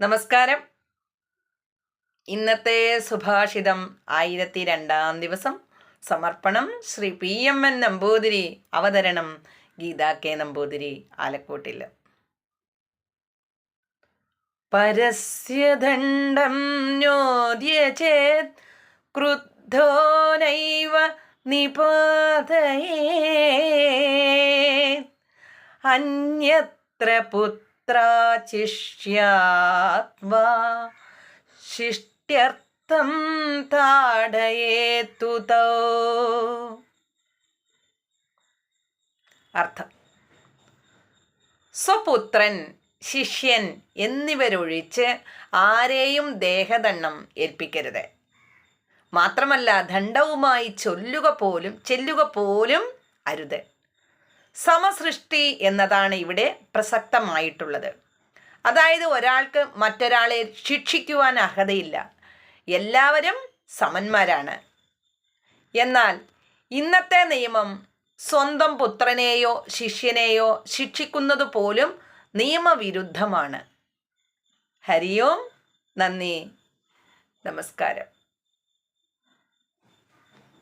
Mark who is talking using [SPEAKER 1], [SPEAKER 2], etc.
[SPEAKER 1] നമസ്കാരം. ഇന്നത്തെ സുഭാഷിതം ആയിരത്തി രണ്ടാം ദിവസം. സമർപ്പണം Shri P M N Namboothiri അവതരണം ഗീതാ കെ നമ്പൂതിരി ആലക്കോട്ടിൽ. പരസ്യദണ്ഡം ക്രുദ്ധോ നൈവ നിപാതയേ അന്യത്ര പുത്രാചിഷ്യാത്വാ ശിഷ്ട്യർത്ഥം താടയേത്തു തൗ അർത്ഥം. സ്വപുത്രൻ ശിഷ്യൻ എന്നിവരൊഴിച്ച് ആരെയും ദേഹദണ്ണം ഏൽപ്പിക്കരുത്. മാത്രമല്ല ദണ്ഡവുമായി ചൊല്ലുക പോലും ചെല്ലുക പോലും അരുത്. സമസൃഷ്ടി എന്നതാണ് ഇവിടെ പ്രസക്തമായിട്ടുള്ളത്. അതായത് ഒരാൾക്ക് മറ്റൊരാളെ ശിക്ഷിക്കുവാൻ അർഹതയില്ല. എല്ലാവരും സമന്മാരാണ്. എന്നാൽ ഇന്നത്തെ നിയമം സ്വന്തം പുത്രനെയോ ശിഷ്യനെയോ ശിക്ഷിക്കുന്നത് പോലും നിയമവിരുദ്ധമാണ്. ഹരിയോം നന്ദി. നമസ്കാരം.